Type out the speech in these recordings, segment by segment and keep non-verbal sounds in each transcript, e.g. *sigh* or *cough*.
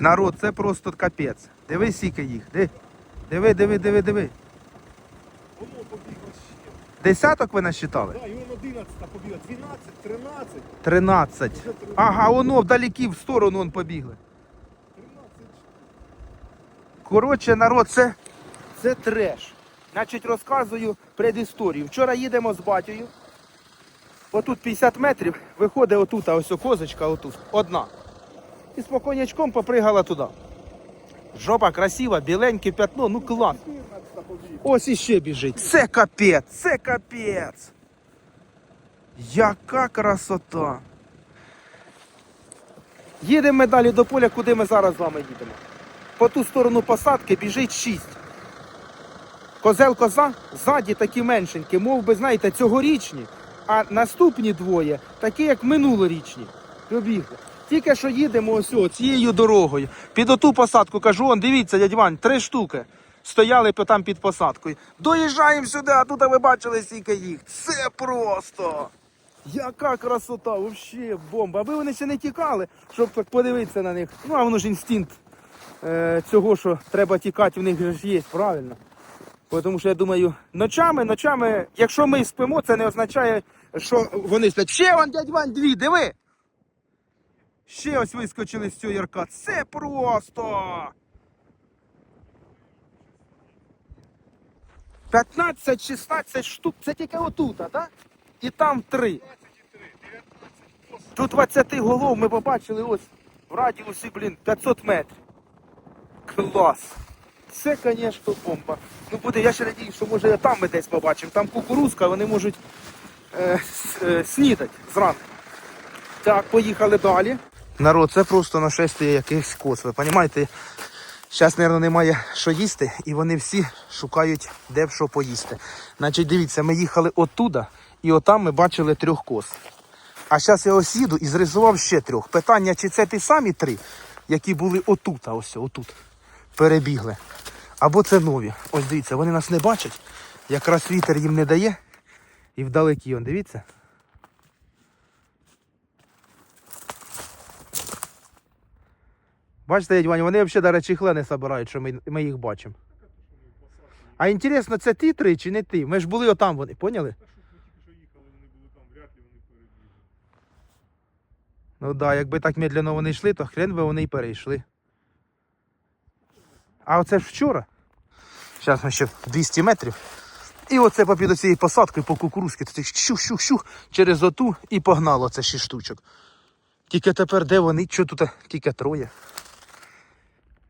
Народ, це просто капець. Диви скільки їх. Диви, диви, диви, диви, диви. Воно побігло ще. Десяток ви насчитали? Так, і воно 11 побігла. 12, 13, 13. вже 13. Ага, воно вдалекі в сторону он побігли. Коротше, народ, це, це треш. Значить, розказую предісторію. Вчора їдемо з батькою. Отут 50 метрів, виходить отут, а ось козочка отут. Одна. І спокійнячком попригала туди. Жопа красива, біленьке п'ятно, ну клас. Ось іще біжить. Це капець, це капець. Яка красота. Їдемо далі до поля, куди ми зараз з вами їдемо. По ту сторону посадки біжить шість. Козел коза ззаді такі меншенькі, мов би, знаєте, цьогорічні, а наступні двоє такі, як минулорічні. Побігли. Тільки що їдемо ось цією дорогою. Під оту посадку кажу, он, дивіться, дядь Вань, три штуки. Стояли там під посадкою. Доїжджаємо сюди, а тут ви бачили скільки їх. Це просто. Яка красота, взагалі бомба. Аби вони ще не тікали, щоб так подивитися на них. Ну, а воно ж інстинкт е, цього, що треба тікати, в них ж є, правильно. Тому що я думаю, ночами, ночами, якщо ми спимо, це не означає, що вони сплять. Ще вон, дядь Вань, дві, диви! Ще ось вискочили з цього ярка. Це просто. 15-16 штук, це тільки отут, так? І там три. До 20 голов ми побачили ось в радіусі, блін, 500 метрів. Клас. Це, звісно, бомба. Ну буде, я ще надію, що може там ми десь побачимо. Там кукурузка, вони можуть е, е, снідати зранку. Так, поїхали далі. Народ, це просто нашестя якихось коз. Ви розумієте? Зараз, мабуть, немає що їсти, і вони всі шукають, де б що поїсти. Значить, дивіться, ми їхали оттуда, і отам ми бачили трьох коз. А зараз я ось їду і зрисував ще трьох. Питання, чи це ті самі три, які були отут, а ось отут. Перебігли. Або це нові. Ось дивіться, вони нас не бачать. Якраз вітер їм не дає. І вдалекі, он, дивіться. Бачите, дядь Ваня, вони взагалі навіть чехли не збирають, що ми, ми їх бачимо. А інтересно, це ті три чи не ти? Ми ж були отам вони, поняли? Ну так, да, якби так медленно вони йшли, то хрен би вони й перейшли. А оце ж вчора. Зараз ми ще 200 метрів. І оце попід цією посадкою по кукурузки, то щух-щух-щух через оту і погнало це 6 штучок. Тільки тепер де вони? Що тут тільки троє?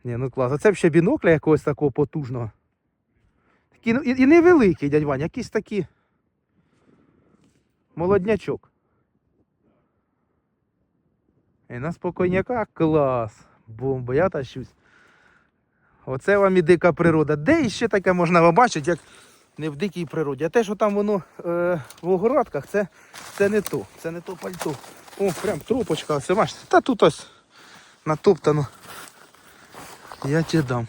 Ні, ну клас. Оце ще бінокля якогось такого потужного. Такі, ну, і, і невеликий, дядь Вань, якийсь такі. Молоднячок. І на спокійняка клас. Бомба, я тащусь. Оце вам і дика природа. Де іще таке можна побачити, як не в дикій природі. А те, що там воно е, в огородках, це, це не то. Це не то пальто. О, прям трупочка, все бачите. Та тут ось натоптано. Я тебе дам.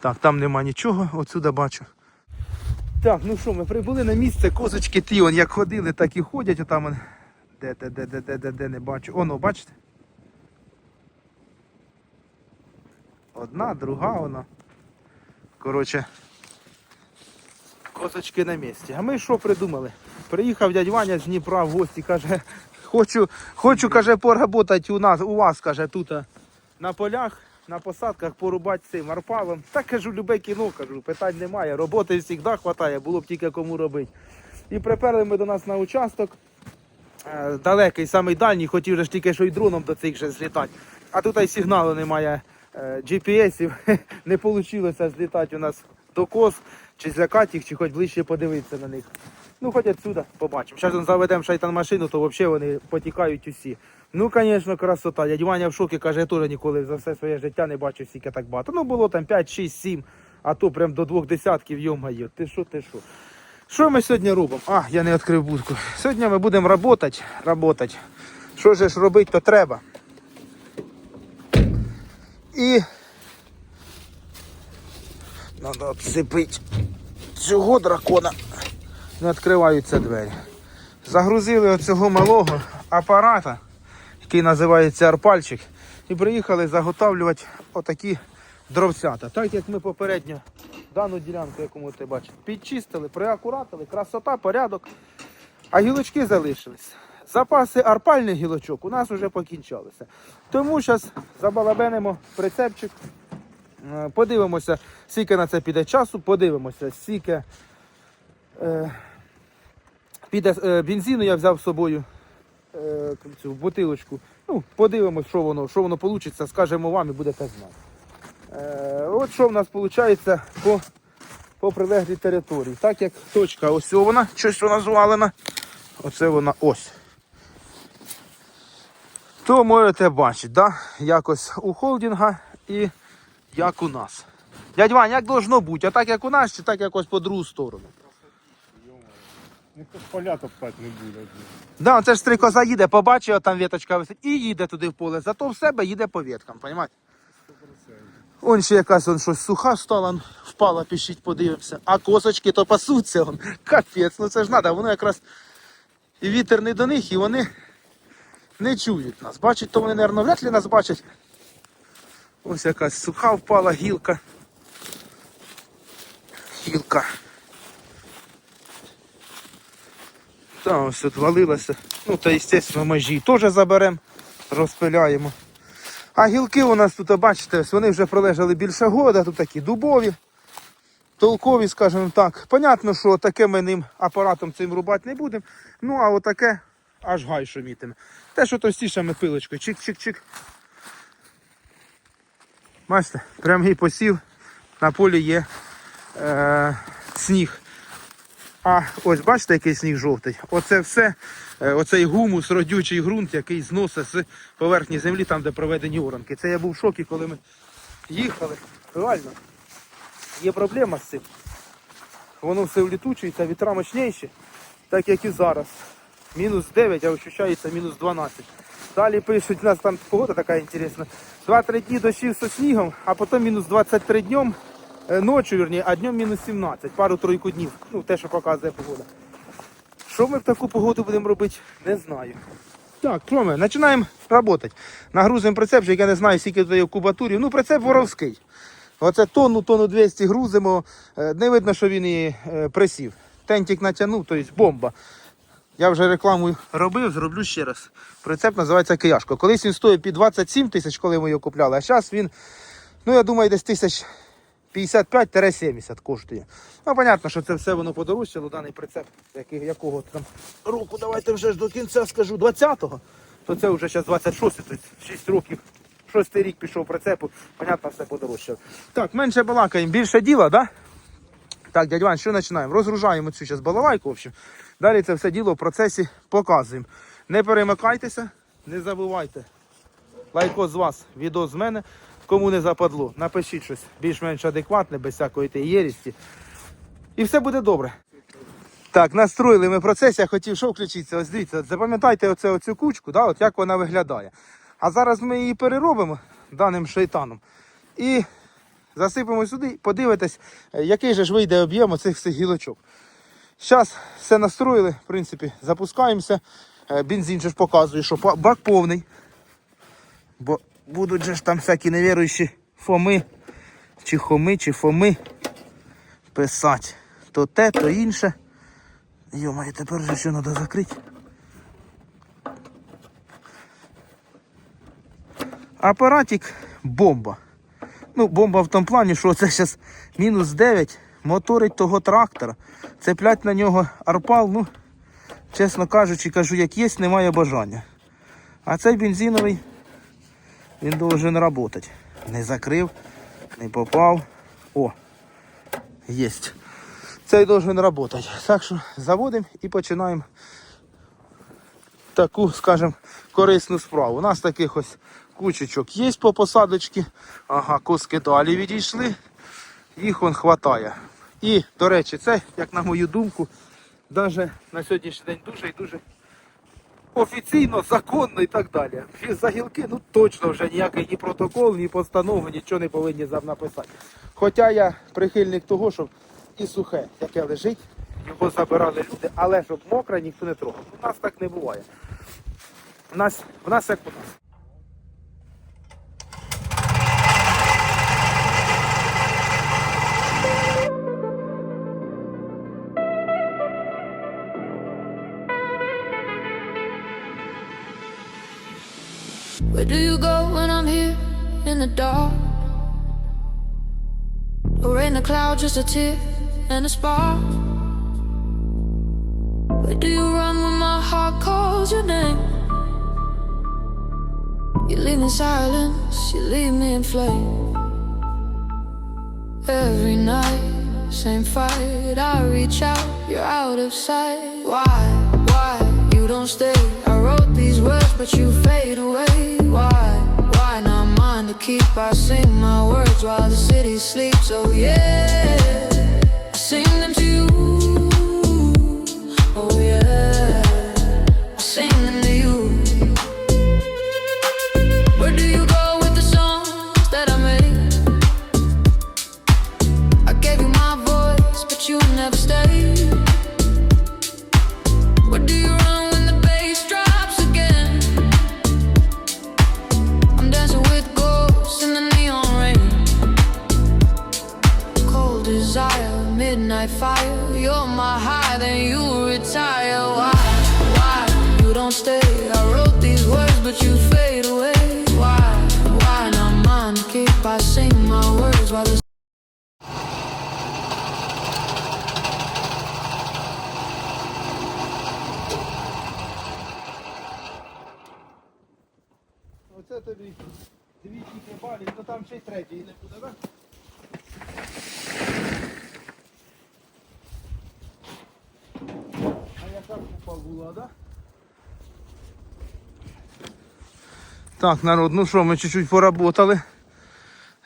Так, там нема нічого, отсюди бачу. Так, ну що, ми прибули на місце, козочки ті, он як ходили, так і ходять. Отам. Де, де, де, де, де, де, де не бачу. Оно, бачите? Одна, друга вона. Коротше. Козочки на місці. А ми що придумали? Приїхав дядь Ваня з Дніпра в гості, каже, хочу, хочу, каже, поработати у нас, у вас, каже, тут на полях, на посадках порубати цим арпалом. Так кажу, любе кіно, кажу, питань немає. Роботи завжди вистачає, було б тільки кому робити. І приперли ми до нас на участок. Е, далекий, самий дальній, хотів же ж тільки що й дроном до цих же злітати. А тут і сигналу немає е, GPS-ів. *laughs* Не вийшло злітати у нас до коз, чи злякати їх, чи хоч ближче подивитися на них. Ну, хоч отсюда побачимо. Зараз заведемо шайтан машину, то взагалі вони потікають усі. Ну, звісно, красота. Дядь Ваня в шокі каже, я теж ніколи за все своє життя не бачив стільки так багато. Ну, було там 5, 6, 7, а то прям до двох десятків, йомайо. Ти що, ти що? Що ми сьогодні робимо? А, я не відкрив будку. Сьогодні ми будемо працювати, працювати. Що ж робити, то треба. І треба відсипити цього дракона. Не відкриваються двері. Загрузили оцього малого апарата, який називається арпальчик. і приїхали заготовлювати отакі дровцята. Так як ми попередньо дану ділянку, яку ти бачиш, підчистили, приакуратили, красота, порядок. А гілочки залишились. Запаси арпальних гілочок у нас вже покінчалися. Тому зараз забалабенимо прицепчик, е, подивимося, скільки на це піде часу, подивимося, скільки е, піде е, бензину я взяв з собою е, цю бутилочку. Ну, подивимось, що воно, що воно вийде, скажемо вам і будете знати. Е, от що в нас виходить по, по прилеглій території. Так як точка, ось щось вона звалена. Оце вона ось. То можете бачити, да? якось у холдинга і як у нас. Дядь Вань, як должно бути? А так як у нас, чи так якось по другу сторону? Ніхто поля топтати не буде. Да, це ж стрикоза їде, побачив, там віточка висить, і їде туди в поле. Зато в себе їде по веткам, розумієте? Он ще якась он щось суха стала, впала, пішіть, подивимося. А косочки то пасуться. Он. Капець, ну це ж треба, воно якраз і вітер не до них, і вони не чують нас. Бачать, то вони, мабуть, вряд ли нас бачать. Ось якась суха впала гілка. Гілка. Та ось от валилася. Ну та, звісно, межі теж заберемо, розпиляємо. А гілки у нас тут, бачите, вони вже пролежали більше года, тут такі дубові, толкові, скажімо так. Понятно, що таке ми ним апаратом цим рубати не будемо. Ну, а отаке аж гай шумітиме. Те, що товстіше ми пилочкою. Чик-чик-чик. Бачите, прямий посів, на полі є е, сніг. А ось бачите, який сніг жовтий. Оце все, е, оцей гумус, родючий ґрунт, який зносить з поверхні землі, там, де проведені оранки. Це я був в шокі, коли ми їхали. Реально, є проблема з цим. Воно все влітучується, вітра мощніші, так як і зараз. Мінус 9, а ощущається мінус 12. Далі пишуть, у нас там погода така інтересна. 2-3 дні дощів зі снігом, а потім мінус 23 днем, ночі, вірні, а днем мінус 17, пару-тройку днів. Ну, те, що показує погода. Що ми в таку погоду будемо робити, не знаю. Так, Кроме, починаємо працювати. Нагрузимо прицепчик, я не знаю, скільки тут є в кубатурі. Ну, прицеп воровський. Оце тонну, тонну 200 грузимо. Е, Не видно, що він і е, присів. Тентик натягнув, тобто бомба. Я вже рекламу робив, зроблю ще раз. Прицеп називається Кияшко. Колись він стоїть під 27 тисяч, коли ми його купляли, а зараз він, ну я думаю, десь тисяч 55-70 коштує. Ну, понятно, що це все воно подорожчало, даний прицеп, який, якого там року, давайте вже ж до кінця скажу, 20-го, то це вже зараз 26, тобто 6 років. Шостий рік пішов прицепу, понятно, все подорожчало. Так, менше балакаємо, більше діла? Да? Так, дядь Вань, що починаємо? Розгружаємо цю зараз балалайку. В общем. Далі це все діло в процесі показуємо. Не перемикайтеся, не забувайте. Лайкос з вас, відео з мене. Кому не западло, напишіть щось більш-менш адекватне, без всякої тієї єрісті. І все буде добре. Так, настроїли ми процес, я хотів що включитися. Ось дивіться, запам'ятайте оце, оцю кучку, да, от як вона виглядає. А зараз ми її переробимо даним шейтаном. І засипемо сюди, подивитесь, е, який же ж вийде об'єм оцих всіх гілочок. Зараз все настроїли, в принципі, запускаємося. Е, Бензин же ж показує, що бак повний. Бо будуть же ж там всякі невіруючі фоми, чи хоми, чи фоми писати. То те, то інше. Йомає, тепер же що треба закрити. Апаратик бомба. Ну, бомба в тому плані, що це зараз мінус 9, моторить того трактора. Цеплять на нього арпал, ну, чесно кажучи, кажу, як є, немає бажання. А цей бензиновий, він должен працювати. Не закрив, не попав. О, єсть. Цей должен працювати. Так що заводимо і починаємо таку, скажімо, корисну справу. У нас таких ось кучечок є по посадочці. Ага, коски далі відійшли. Їх он хватає. І, до речі, це, як на мою думку, навіть на сьогоднішній день дуже і дуже офіційно, законно і так далі. За гілки, ну точно вже ніякий ні протокол, ні постанови, нічого не повинні написати. Хоча я прихильник того, щоб і сухе, яке лежить, його забирали люди, але щоб мокре ніхто не трогав. У нас так не буває. У нас, у нас як у нас. Where do you go when I'm here in the dark? Or in the cloud, just a tear and a spark? Where do you run when my heart calls your name? You leave me in silence, you leave me in flame. Every night, same fight. I reach out, you're out of sight. Why, why you don't stay? I wrote these words, but you fade keep? I sing my words while the city sleeps. Oh yeah, I sing them Оце тобі дві тільки балі, то там ще й третій не буде, так? А яка купа була, так? Так, народ, ну що, ми чуть-чуть поработали.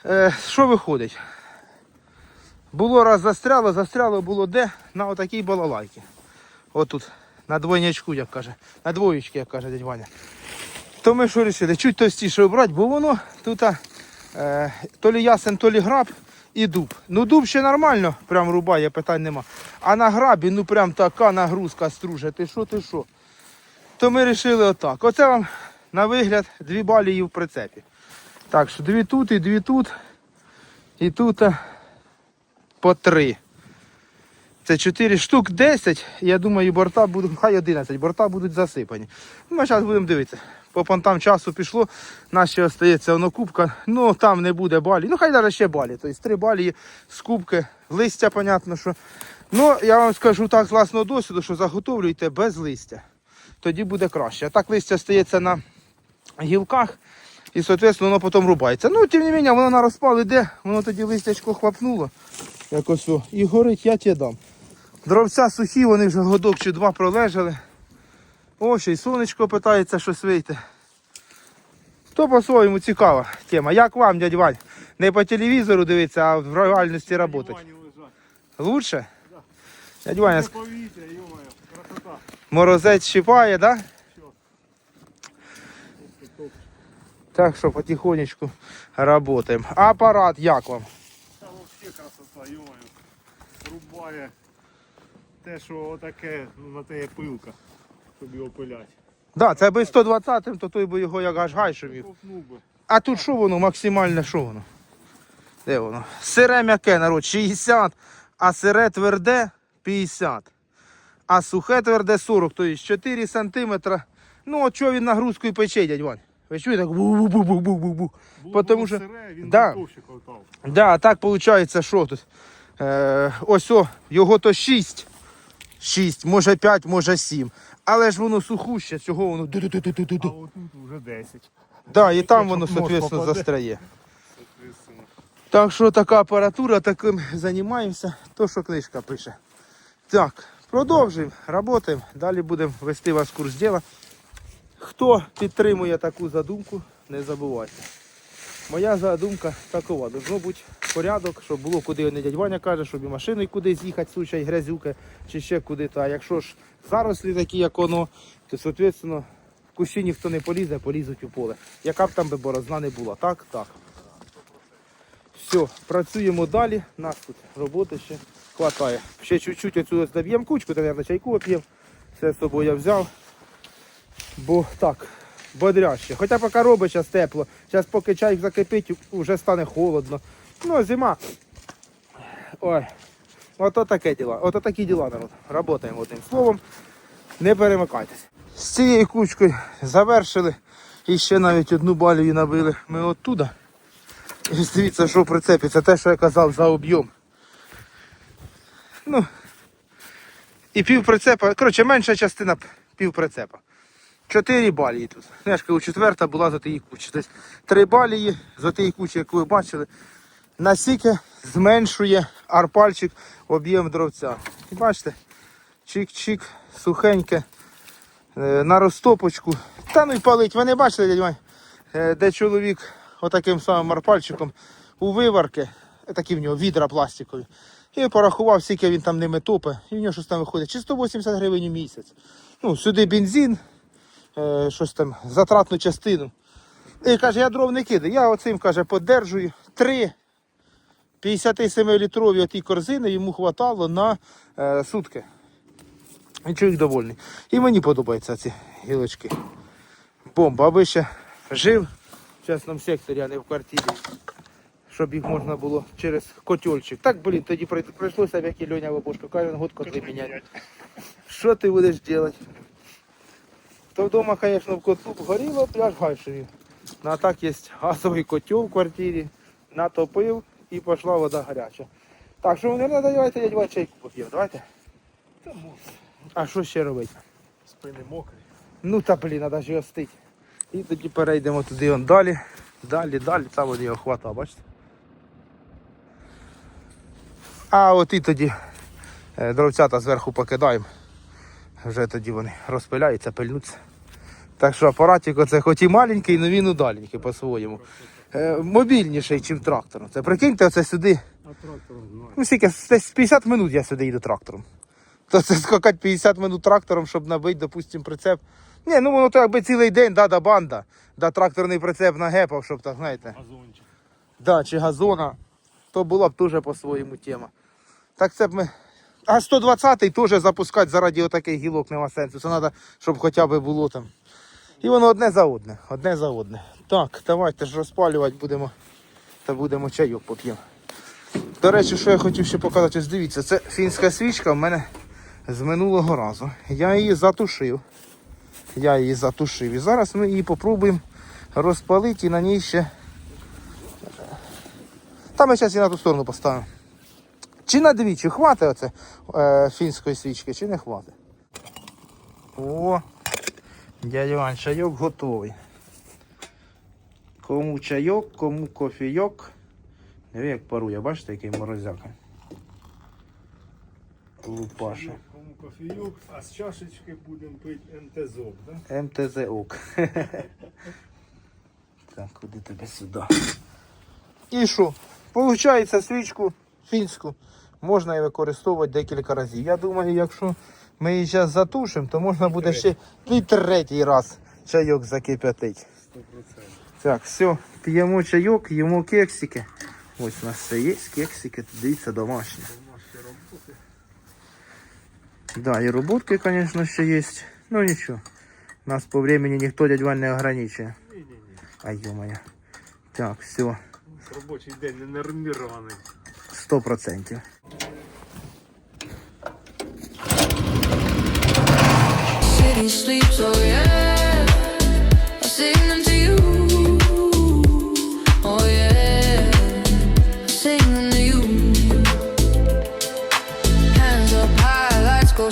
Е, що виходить? Було раз застряло, застряло було де? На отакій балалайці. Отут, на двойнячку, як каже. На двоєчки, як каже дядь Ваня. То ми що вирішили? Чуть товстіше обрати, бо воно тут е, то лі ясен, то лі граб і дуб. Ну дуб ще нормально, прям рубає, питань нема. А на грабі, ну прям така нагрузка струже. Ти що, ти що? То ми вирішили отак. Оце вам на вигляд дві балії в прицепі. Так що дві тут і дві тут. І тут а, по три. Це 4 штук 10. Я думаю, борта будуть, хай 11, борта будуть засипані. Ми зараз будемо дивитися. По понтам часу пішло, ще остається воно кубка. Ну там не буде балі. Ну хай навіть ще балі. Тобто три балі з кубки, листя, понятно, що. Ну, я вам скажу так з власного досвіду, що заготовлюйте без листя. Тоді буде краще. А так листя стається на гілках і, соответственно, воно потім рубається. Ну, тим не менше, воно на розпал іде, воно тоді листячко хлопнуло. Якось о, і горить, я тебе дам. Дровця сухі, вони вже годок чи два пролежали. О, ще й сонечко питається щось вийти. То по-своєму цікава тема. Як вам, дядь Вань? Не по телевізору дивитися, а в реальності працювати. Лучше? Дядь Ваня, повітря, красота. морозець щипає, да? Так що потихонечку працюємо. Апарат як вам? Та взагалі красота, йомаю. Рубає те, що отаке, ну на те є пилка, щоб його пилять. Да, це би 120-м, то той би його як аж гай шумів. А тут що воно максимальне, що воно? Де воно? Сире м'яке, народ, 60, а сире тверде 50. А сухе тверде 40, тобто 4 сантиметра. Ну, от що він нагрузкою пече, дядь Вань? Ви чуєте? Так бу-бу-бу-бу-бу-бу. Потому що- сире, він Да. да. так виходить, що тут? Е, ось о, його то 6. 6, може 5, може 7. Але ж воно сухуще, цього воно. А отут вже 10. Да, і там воно, соответственно, застряє. Так що така апаратура, таким займаємося, то що книжка пише. Так, продовжуємо, працюємо. Далі будемо вести вас в курс діла. Хто підтримує таку задумку, не забувайте. Моя задумка такова, должно бути порядок, щоб було куди не дядь Ваня каже, щоб і машиною кудись їхати, случай грязюки, чи ще куди. А якщо ж зарослі такі, як воно, то соответственно в кущі ніхто не полізе, полізуть у поле. Яка б там би борозна не була. Так, так. Все, працюємо далі. Нас тут роботи ще хватає. Ще чуть-чуть ось доб'ємо кучку, то, мабуть, чайку оп'ємо. Все з собою я взяв. Бо так, бодряще. Хоча поки робить зараз тепло. Зараз поки чай закипить, вже стане холодно. Ну, зима. Ой. Ото таке діла. Ото такі діла, народ. Работаємо одним словом. Не перемикайтесь. З цією кучкою завершили. І ще навіть одну балію набили ми оттуда. І дивіться, що в прицепі. Це те, що я казав за об'єм. Ну, і пів прицепа, коротше, менша частина пів прицепа. Чотири балії тут. Я ж четверта була за тієї кучі. Тобто три балії за тієї кучі, яку ви бачили, настільки зменшує арпальчик об'єм дровця. І бачите, чик-чик, сухеньке, е, на розтопочку. Та ну й палить. Ви не бачили, дядь е, де чоловік отаким самим арпальчиком у виварки, е, такі в нього відра пластикові. І порахував, скільки він там ними топе, і в нього щось там виходить. Чи 180 гривень у місяць. Ну, сюди бензин, е, щось там, затратну частину. І каже, я дров не кидаю. Я оцим каже, подержую три 57-літрові оті корзини йому хватало на е, сутки. І чоловік довольний. І мені подобаються ці гілочки. Бомба, аби ще жив в частному секторі, а не в квартирі. Щоб їх можна було через котельчик. Так, блін, тоді прий- прийшлося, як і Льоня Лобошко, кожен год котли міняти. Що ти будеш робити? То вдома, звісно, в котлу горіло, я гайшеві. Ну а так є газовий котел в квартирі, натопив і пішла вода гаряча. Так, що не треба, давайте я два чайку поп'ємо, давайте. А що ще робити? Спини мокрі. Ну та блін, треба ж його. І тоді перейдемо туди он далі. Далі, далі, там от його хвата, бачите? А от і тоді е, дровцята зверху покидаємо. Вже тоді вони розпиляються, пильнуться. Так що апаратик оце хоч і маленький, але він удаленький по-своєму. Е, мобільніший, ніж трактором. Це прикиньте, оце сюди. Ну, скільки, десь 50 минут я сюди їду трактором. То це скакати 50 минут трактором, щоб набити, допустим, прицеп. Ні, ну воно би цілий день, да, да банда, да тракторний прицеп нагепав, щоб так, знаєте, Газончик. да, чи газона, то була б теж по-своєму тема. Так це б ми. А 120-й теж запускати заради отаких гілок нема сенсу. Це треба, щоб хоча б було там. І воно одне за одне, одне за одне. Так, давайте ж розпалювати будемо та будемо чайок поп'ємо. До речі, що я хотів ще показати, ось дивіться, це фінська свічка в мене з минулого разу. Я її затушив. Я її затушив. І зараз ми її попробуємо розпалити і на ній ще. Та ми зараз її на ту сторону поставимо. Чи на дві, чи хватить оце е, фінської свічки, чи не хватить. О, дядя Іван, чайок готовий. Кому чайок, кому кофійок. Диви, як парує, бачите, який морозяка. Лупаша. Кому кофійок, а з чашечки будемо пити МТЗок, да? МТЗ ОК. *laughs* Так, куди тебе сюди? І що? Получається свічку фінську можна і використовувати декілька разів. Я думаю, якщо ми її зараз затушимо, то можна буде ще і третій раз чайок закип'ятити. 100%. Так, все, п'ємо чайок, їмо кексики. Ось у нас все є, кексики, дивіться, домашні. Да, і роботки, звісно, ще є. Ну нічого. Нас по времени ніхто дядь Вань не ограничує. Ай, ё Так, все, Робочий день не нормірований. 100%.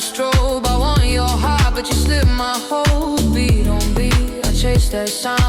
strobe. I want your heart, but you slip my whole beat on beat. I chase that sound.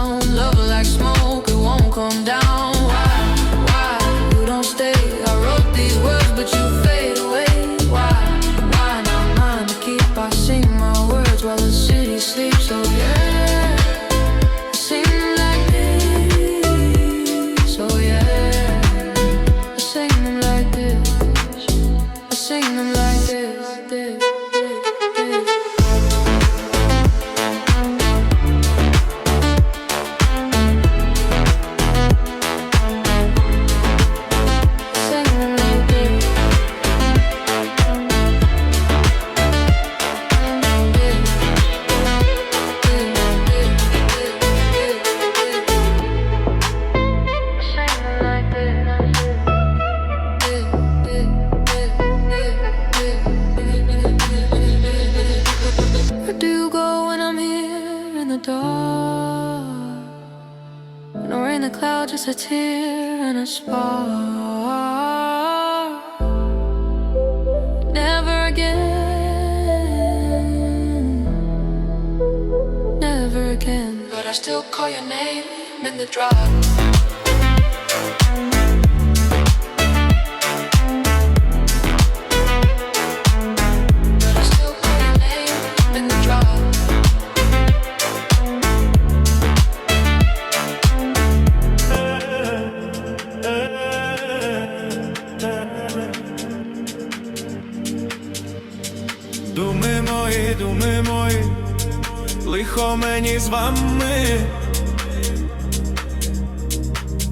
Лихо мені з вами,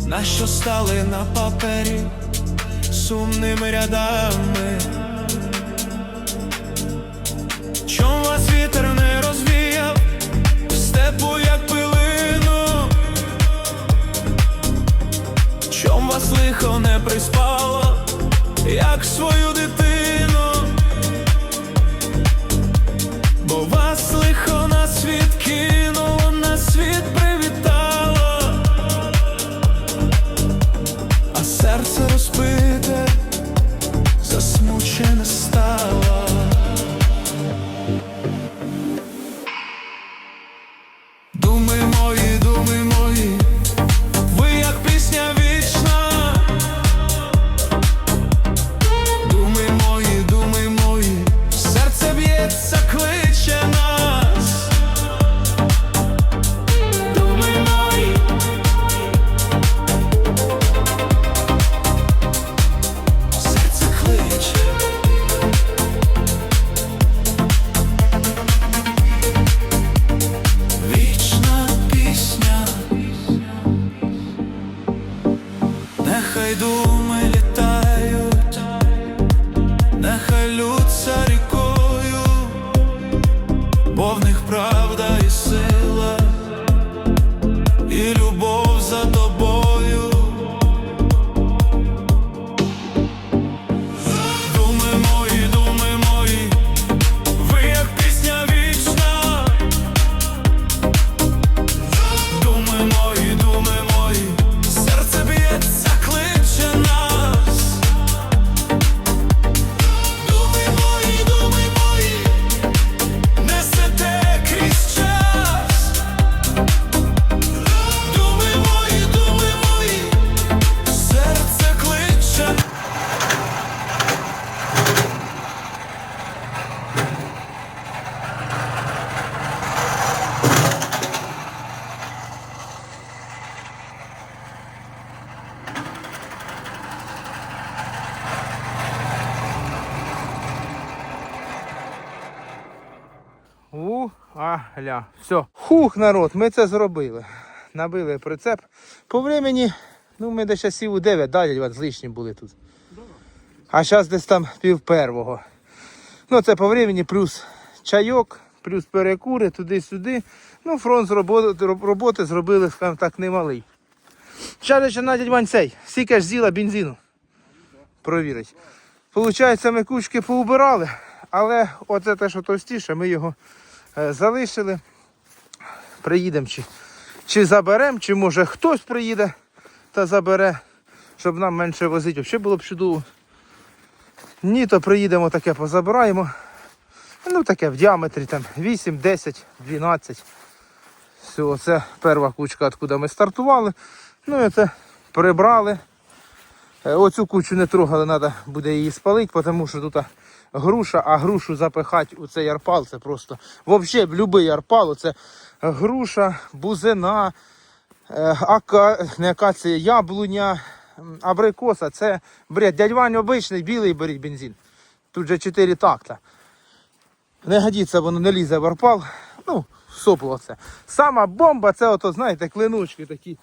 нащо стали на папері сумними рядами? Чом вас вітер не розвіяв, в степу як пилину? Чом вас лихо не приспало, як свою дитину? У, аля. Все. Хух, народ, ми це зробили. Набили прицеп. По времени, ну ми десь часів у 9, да, дядь Ван, з лишнім були тут. А зараз десь там пів первого. Ну це по времени плюс чайок, плюс перекури туди-сюди. Ну, фронт роботи, роботи зробили, скажімо так, немалий. Ще на дядь Вань цей, скільки ж з'їла бензину. Провірить. Получається, ми кучки поубирали, але оце те, що товстіше, ми його залишили. Приїдемо чи, чи заберемо, чи може хтось приїде та забере, щоб нам менше возити. Взагалі було б чудово. Ні, то приїдемо таке, позабираємо. Ну таке в діаметрі там 8, 10, 12. Все, це перша кучка, откуда ми стартували. Ну і це прибрали. Е, Оцю кучу не трогали, треба буде її спалити, тому що тут груша, а грушу запихати у цей арпал, це просто взагалі будь-який арпал, це груша, бузина, е, ака, не акація, яблуня, абрикоса. Це бред. Дядь Вань обичний, білий беріть бензин. Тут же 4 такта. Не годиться, воно не лізе в арпал. Ну, сопло це. Сама бомба, це ото, знаєте, клиночки такі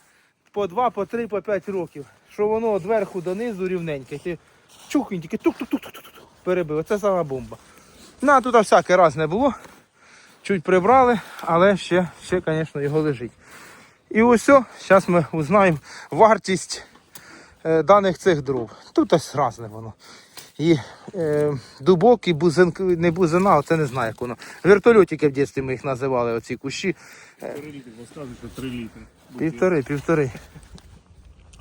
по 2, по 3, по 5 років. Що воно від верху донизу рівненьке. Ти чух, він тільки тук-тук-тук-тук перебив. Оце сама бомба. Ну, а тут всяке раз не було. Чуть прибрали, але ще, ще, звісно, його лежить. І ось, зараз ми узнаємо вартість е, даних цих дров. Тут ось разне воно. І е, дубок, і бузин, не бузина, оце не знаю, як воно. Вертольотики в дитинстві ми їх називали, оці кущі. 3 літри, розказуй, що 3 літри. Півтори, півтори.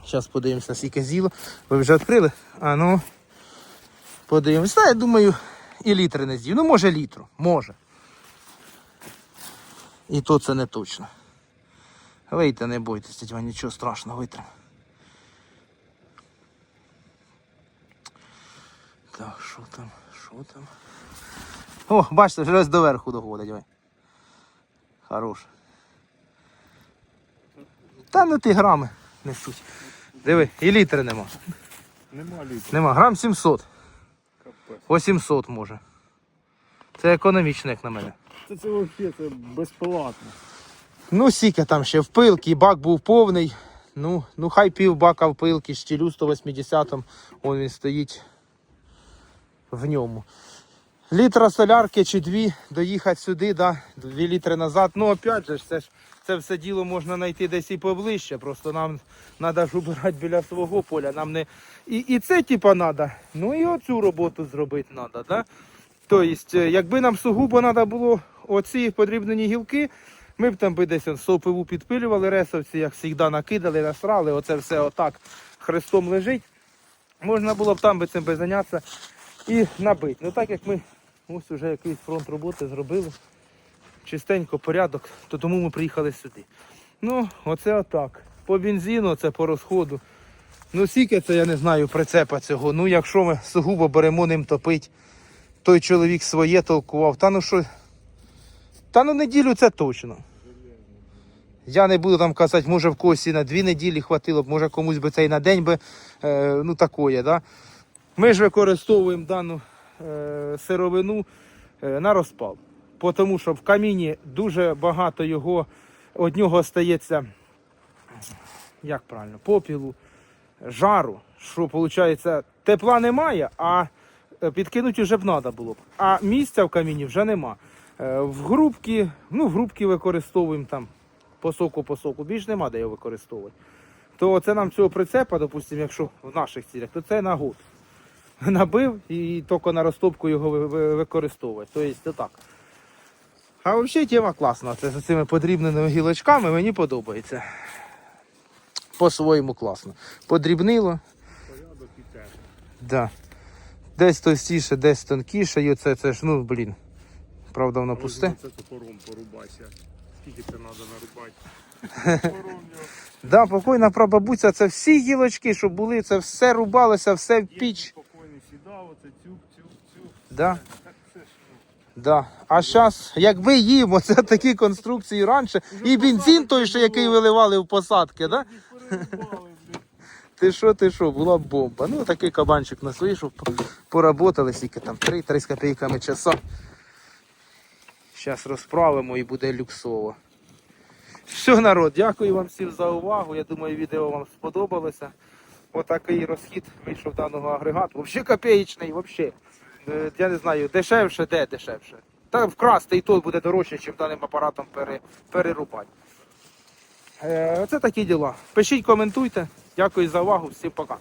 Зараз подивимося, скільки з'їло. Ви вже відкрили? А ну. Подивимося. Я думаю, і літри не з'їв. Ну, може літру. Може. І то це не точно. Вийте, не бойтесь, тітя, нічого страшного, витрим. Так, що там? Що там? О, бачите, вже ось доверху доходить. Ой. Хорош. Та ну ті грами несуть. Диви, і літри нема. Нема літа. Нема. Грам 700. Капець. 800 може. Це економічно, як на мене. Це, це взагалі це безплатно. Ну, сіка там ще в пилки, бак був повний. Ну, ну хай пів бака в пилки, щілю 180-м, он він стоїть в ньому. Літра солярки чи дві, доїхати сюди, да, дві літри назад. Ну, опять же, це ж це все діло можна знайти десь і поближче. Просто нам треба ж убирати біля свого поля. Нам не... І, і це типа треба, ну і оцю роботу зробити треба. Да? Тобто, е, якби нам сугубо треба було оці подрібнені гілки, ми б там би десь сопиву підпилювали, ресовці, як завжди, накидали, насрали, оце все отак хрестом лежить. Можна було б там би цим би зайнятися і набити. Ну так як ми ось вже якийсь фронт роботи зробили, чистенько порядок, то тому ми приїхали сюди. Ну, оце отак. По бензину, це по розходу. Ну, скільки це, я не знаю, прицепа цього. Ну, якщо ми сугубо беремо ним топить, той чоловік своє толкував. Та ну що. Та ну неділю це точно. Я не буду там казати, може в когось і на дві неділі хватило б, може комусь би це і на день би, е, ну такое, да. Ми ж використовуємо дану сировину е, на розпал. Тому що в каміні дуже багато його, од нього стається, як правильно, попілу, жару, що виходить, тепла немає, а е, підкинути вже б треба було б. А місця в каміні вже нема. Е, В грубки, ну, в грубки використовуємо там по соку, по соку, більш нема де його використовувати. То це нам цього прицепа, допустимо, якщо в наших цілях, то це на год. *laughs* Набив і тільки на розтопку його ви- ви- використовувати. Тобто так. А взагалі тема класна. Це з цими подрібненими гілочками мені подобається. По-своєму класно. Подрібнило. Порядок і те. Да. Десь товстіше, десь тонкіше. І оце, це ж, ну, блін. Правда, воно пусте. Це топором порубайся. Скільки це треба нарубати? *laughs* Да, покойна прабабуся, це всі гілочки, що були, це все рубалося, все в піч. Оце цюк, цюк, цюк. Да, да. А зараз, якби їм, оце такі конструкції раніше, і бензин той, що який виливали в посадки, да? Ти що, ти що, була б бомба. Ну, такий кабанчик на свої, щоб поработали, скільки там 3-3 з копійками часа. Зараз розправимо і буде люксово. Все, народ, дякую вам всім за увагу. Я думаю, відео вам сподобалося. Отакий розхід вийшов даного агрегату. Взагалі копеєчний, взагалі. Е, Я не знаю, дешевше, де дешевше. Та вкрасти і то буде дорожче, ніж даним апаратом перерубати. Це Оце такі діла. Пишіть, коментуйте. Дякую за увагу, всім пока.